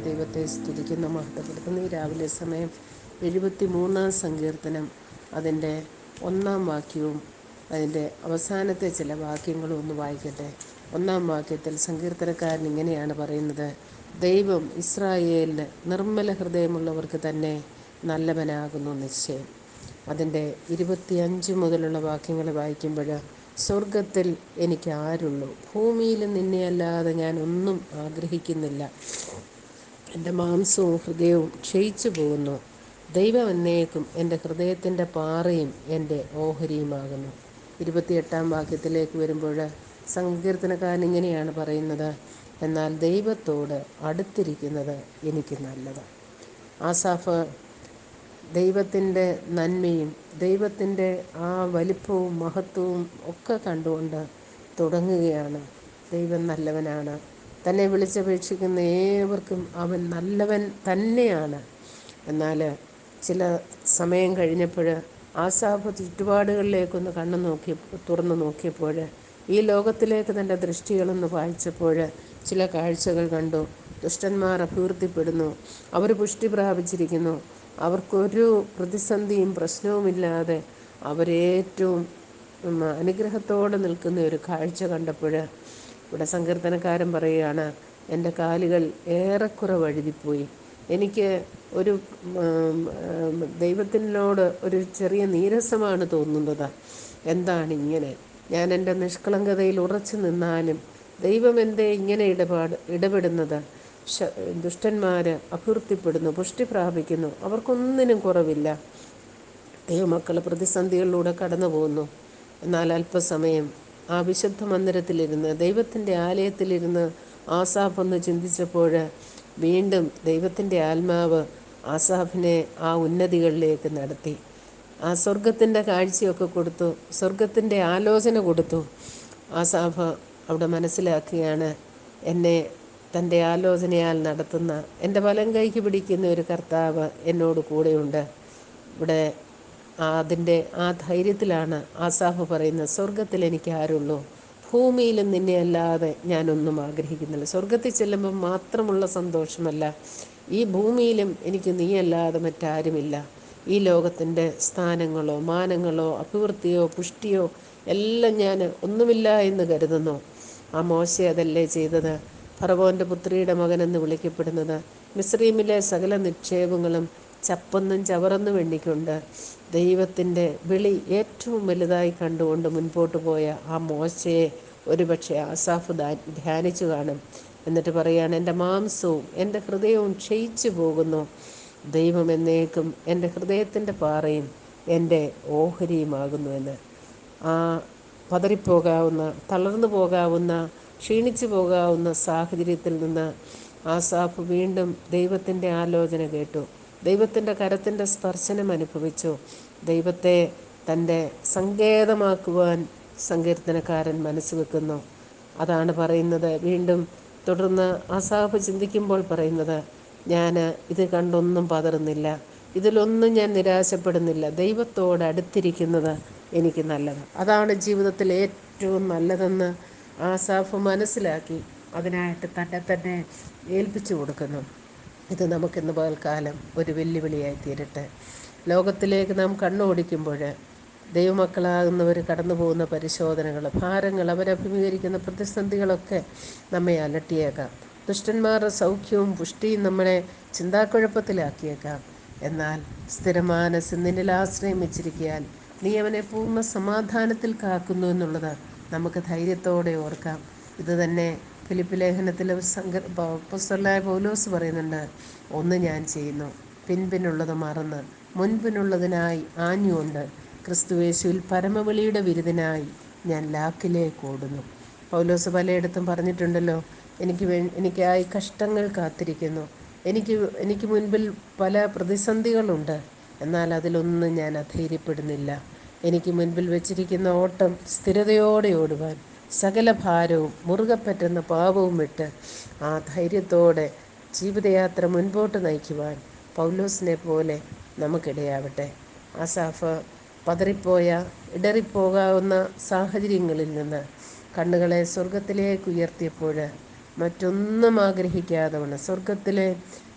ദൈവത്തെ സ്തുതിക്കുന്നു. മഹത്വപ്പെടുത്തുന്നു. ഈ രാവിലെ സമയം എഴുപത്തി മൂന്നാം സങ്കീർത്തനം. അതിന്റെ ഒന്നാം വാക്യവും അതിന്റെ അവസാനത്തെ ചില വാക്യങ്ങളും ഒന്ന് വായിക്കട്ടെ. ഒന്നാം വാക്യത്തിൽ സങ്കീർത്തനക്കാരൻ ഇങ്ങനെയാണ് പറയുന്നത്. ദൈവം ഇസ്രായേലിന് നിർമ്മല ഹൃദയമുള്ളവർക്ക് തന്നെ നല്ലവനാകുന്നു നിശ്ചയം. അതിന്റെ ഇരുപത്തിയഞ്ച് മുതലുള്ള വാക്യങ്ങൾ വായിക്കുമ്പോൾ സ്വർഗത്തിൽ എനിക്ക് ആരുള്ളൂ ഭൂമിയിൽ നിന്നെ അല്ലാതെ ഞാൻ ഒന്നും ആഗ്രഹിക്കുന്നില്ല. എന്റെ മാംസവും ഹൃദയവും ക്ഷയിച്ചു പോകുന്നു. ദൈവം എന്നേക്കും എന്റെ ഹൃദയത്തിന്റെ പാറയും എന്റെ ഓഹരിയുമാകുന്നു. ഇരുപത്തിയെട്ടാം വാക്യത്തിലേക്ക് വരുമ്പോൾ സങ്കീർത്തനക്കാരൻ ഇങ്ങനെയാണ് പറയുന്നത് എന്നാൽ ദൈവത്തോട് അടുത്തിരിക്കുന്നത് എനിക്ക് നല്ലത്. ആസാഫ് ദൈവത്തിന്റെ നന്മയും ദൈവത്തിന്റെ ആ വലിപ്പവും മഹത്വവും ഒക്കെ കണ്ടുകൊണ്ട് തുടങ്ങുകയാണ്. ദൈവം നല്ലവനാണ്. തന്നെ വിളിച്ചപേക്ഷിക്കുന്ന ഏവർക്കും അവൻ നല്ലവൻ തന്നെയാണ്. എന്നാൽ ചില സമയം കഴിഞ്ഞപ്പോൾ ആസാഫ് ചുറ്റുപാടുകളിലേക്കൊന്ന് കണ്ണു നോക്കി തുറന്നു നോക്കിയപ്പോൾ ഈ ലോകത്തിലേക്ക് തന്റെ ദൃഷ്ടികളൊന്ന് വായിച്ചപ്പോൾ ചില കാഴ്ചകൾ കണ്ടു. ദുഷ്ടന്മാർ അഭിവൃദ്ധിപ്പെടുന്നു. അവർ പുഷ്ടി പ്രാപിച്ചിരിക്കുന്നു. അവർക്കൊരു പ്രതിസന്ധിയും പ്രശ്നവുമില്ലാതെ അവരേറ്റവും അനുഗ്രഹത്തോടെ നിൽക്കുന്ന ഒരു കാഴ്ച കണ്ടപ്പോൾ ഇവിടെ സങ്കീർത്തനക്കാരൻ പറയുകയാണ് എന്റെ കാലുകൾ ഏറെക്കുറെ വഴുതിപ്പോയി. എനിക്ക് ഒരു ദൈവത്തിനോട് ഒരു ചെറിയ നീരസമാണ് തോന്നുന്നത്. എന്താണ് ഇങ്ങനെ? ഞാൻ എന്റെ നിഷ്കളങ്കതയിൽ ഉറച്ചു നിന്നാലും ദൈവം എന്തേ ഇങ്ങനെ ഇടപാട് ഇടപെടുന്നത്? ദുഷ്ടന്മാർ അഭിവൃദ്ധിപ്പെടുന്നു പുഷ്ടി പ്രാപിക്കുന്നു. അവർക്കൊന്നിനും കുറവില്ല. ദൈവമക്കൾ പ്രതിസന്ധികളിലൂടെ കടന്നു പോകുന്നു എന്നാൽ അല്പസമയം ആ വിശുദ്ധ മന്ദിരത്തിലിരുന്ന് ദൈവത്തിന്റെ ആലയത്തിലിരുന്ന് ആസാഫ് ഒന്ന് ചിന്തിച്ചപ്പോൾ വീണ്ടും ദൈവത്തിന്റെ ആത്മാവ് ആസാഫിനെ ആ ഉന്നതികളിലേക്ക് നടത്തി. ആ സ്വർഗത്തിന്റെ കാഴ്ചയൊക്കെ കൊടുത്തു സ്വർഗത്തിന്റെ ആലോചന കൊടുത്തു. ആസാഫ് അവിടെ മനസ്സിലാക്കുകയാണ് എന്നെ തന്റെ ആലോചനയാൽ നടത്തുന്ന എന്റെ വലം കൈക്ക് പിടിക്കുന്ന ഒരു കർത്താവ് എന്നോട് കൂടെയുണ്ട്. ഇവിടെ അതിന്റെ ആ ധൈര്യത്തിലാണ് ആസാഫ് പറയുന്നത് സ്വർഗത്തിൽ എനിക്ക് ആരുള്ളൂ. ഭൂമിയിലും നിന്നെ അല്ലാതെ ഞാനൊന്നും ആഗ്രഹിക്കുന്നില്ല. സ്വർഗത്തിൽ ചെല്ലുമ്പോൾ മാത്രമുള്ള സന്തോഷമല്ല. ഈ ഭൂമിയിലും എനിക്ക് നീയല്ലാതെ മറ്റാരുമില്ല. ഈ ലോകത്തിന്റെ സ്ഥാനങ്ങളോ മാനങ്ങളോ അഭിവൃദ്ധിയോ പുഷ്ടിയോ എല്ലാം ഞാൻ ഒന്നുമില്ല എന്ന് കരുതുന്നു. ആ മോശ അതല്ലേ ചെയ്തത്? ഫറവോന്റെ പുത്രിയുടെ മകനെന്ന് വിളിക്കപ്പെടുന്നത്. മിസ്രീമിലെ സകല നിക്ഷേപങ്ങളും ചപ്പൊന്നും ചവറൊന്നും എണ്ണിക്കൊണ്ട് ദൈവത്തിന്റെ വിളി ഏറ്റവും വലുതായി കണ്ടുകൊണ്ട് മുൻപോട്ട് പോയ ആ മോശയെ ഒരുപക്ഷെ ആസാഫ് ധ്യാനിച്ചു കാണും. എന്നിട്ട് പറയാണ് എന്റെ മാംസവും എന്റെ ഹൃദയവും ക്ഷയിച്ചു പോകുന്നു. ദൈവം എന്നേക്കും എന്റെ ഹൃദയത്തിന്റെ പാറയും എന്റെ ഓഹരിയുമാകുന്നു എന്ന് ആ പതറിപ്പോകാവുന്ന തളർന്നു പോകാവുന്ന ക്ഷീണിച്ചു പോകാവുന്ന സാഹചര്യത്തിൽ നിന്ന് ആസാഫ് വീണ്ടും ദൈവത്തിന്റെ ആലോചന കേട്ടു. ദൈവത്തിന്റെ കരത്തിന്റെ സ്പർശനം അനുഭവിച്ചു. ദൈവത്തെ തന്റെ സങ്കേതമാക്കുവാൻ സങ്കീർത്തനക്കാരൻ മനസ്സ് വെക്കുന്നു. അതാണ് പറയുന്നത്. വീണ്ടും തുടർന്ന് അസാഫ് ചിന്തിക്കുമ്പോൾ പറയുന്നത് ഞാൻ ഇത് കണ്ടൊന്നും പതറുന്നില്ല. ഇതിലൊന്നും ഞാൻ നിരാശപ്പെടുന്നില്ല. ദൈവത്തോട് അടുത്തിരിക്കുന്നത് എനിക്ക് നല്ലത്. അതാണ് ജീവിതത്തിൽ ഏറ്റവും നല്ലതെന്ന് ആസാഫ് മനസ്സിലാക്കി. അതിനായിട്ട് തന്നെ തന്നെ ഏൽപ്പിച്ചു കൊടുക്കുന്നു. ഇത് നമുക്കിന്ന് പകൽക്കാലം ഒരു വെല്ലുവിളിയായി തീരട്ടെ ലോകത്തിലേക്ക് നാം കണ്ണോടിക്കുമ്പോൾ ദൈവമക്കളാകുന്നവർ കടന്നു പോകുന്ന പരിശോധനകൾ ഭാരങ്ങൾ അവരഭിമുഖീകരിക്കുന്ന പ്രതിസന്ധികളൊക്കെ നമ്മെ അലട്ടിയേക്കാം. ദുഷ്ടന്മാരുടെ സൗഖ്യവും പുഷ്ടിയും നമ്മളെ ചിന്താക്കുഴപ്പത്തിലാക്കിയേക്കാം. എന്നാൽ സ്ഥിരമാനസ് നിന്നിൽ ആശ്രയം വെച്ചിരിക്കാൻ നീ അവനെ പൂർണ സമാധാനത്തിൽ കാക്കുന്നു എന്നുള്ളത് നമുക്ക് ധൈര്യത്തോടെ ഓർക്കാം. ഇത് തന്നെ ഫിലിപ്പ് ലേഖനത്തിൽ സംഘ പുസ്തകനായ പൗലോസ് പറയുന്നുണ്ട് ഒന്ന് ഞാൻ ചെയ്യുന്നു പിൻപിനുള്ളത് മറന്ന് മുൻപിനുള്ളതിനായി ആഞ്ഞുകൊണ്ട് ക്രിസ്തുവേശുവിൽ പരമവിളിയുടെ വിരുദിനായി ഞാൻ ലാക്കിലേക്ക് ഓടുന്നു. പൗലോസ് പലയിടത്തും പറഞ്ഞിട്ടുണ്ടല്ലോ എനിക്ക് വേ എനിക്കായി കഷ്ടങ്ങൾ കാത്തിരിക്കുന്നു എനിക്ക് എനിക്ക് മുൻപിൽ പല പ്രതിസന്ധികളുണ്ട് എന്നാൽ അതിലൊന്നും ഞാൻ അധൈര്യപ്പെടുന്നില്ല. എനിക്ക് മുൻപിൽ വെച്ചിരിക്കുന്ന ഓട്ടം സ്ഥിരതയോടെ ഓടുവാൻ സകല ഭാരവും മുറുകെ പറ്റുന്ന പാപവും വിട്ട് ആ ധൈര്യത്തോടെ ജീവിതയാത്ര മുൻപോട്ട് നയിക്കുവാൻ പൗലോസിനെ പോലെ നമുക്കിടയാവട്ടെ. ആസാഫ് പതറിപ്പോയ ഇടറിപ്പോകാവുന്ന സാഹചര്യങ്ങളിൽ നിന്ന് കണ്ണുകളെ സ്വർഗത്തിലേക്ക് ഉയർത്തിയപ്പോൾ മറ്റൊന്നും ആഗ്രഹിക്കാതെ വേണം സ്വർഗത്തിലെ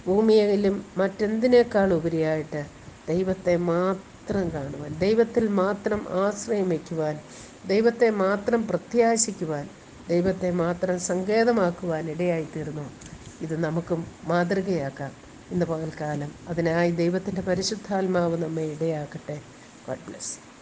ഭൂമിയിലും മറ്റെന്തിനേക്കാൾ ഉപരിയായിട്ട് ദൈവത്തെ മാത്രം കാണുവാൻ ദൈവത്തിൽ മാത്രം ആശ്രയം വയ്ക്കുവാൻ ദൈവത്തെ മാത്രം പ്രത്യാശിക്കുവാൻ ദൈവത്തെ മാത്രം സങ്കേതമാക്കുവാൻ ഇടയായിത്തീർന്നു ഇത് നമുക്കും മാതൃകയാക്കാം. ഇന്ന് പകൽക്കാലം അതിനായി ദൈവത്തിന്റെ പരിശുദ്ധാത്മാവ് നമ്മെ ഇടയാക്കട്ടെ. God bless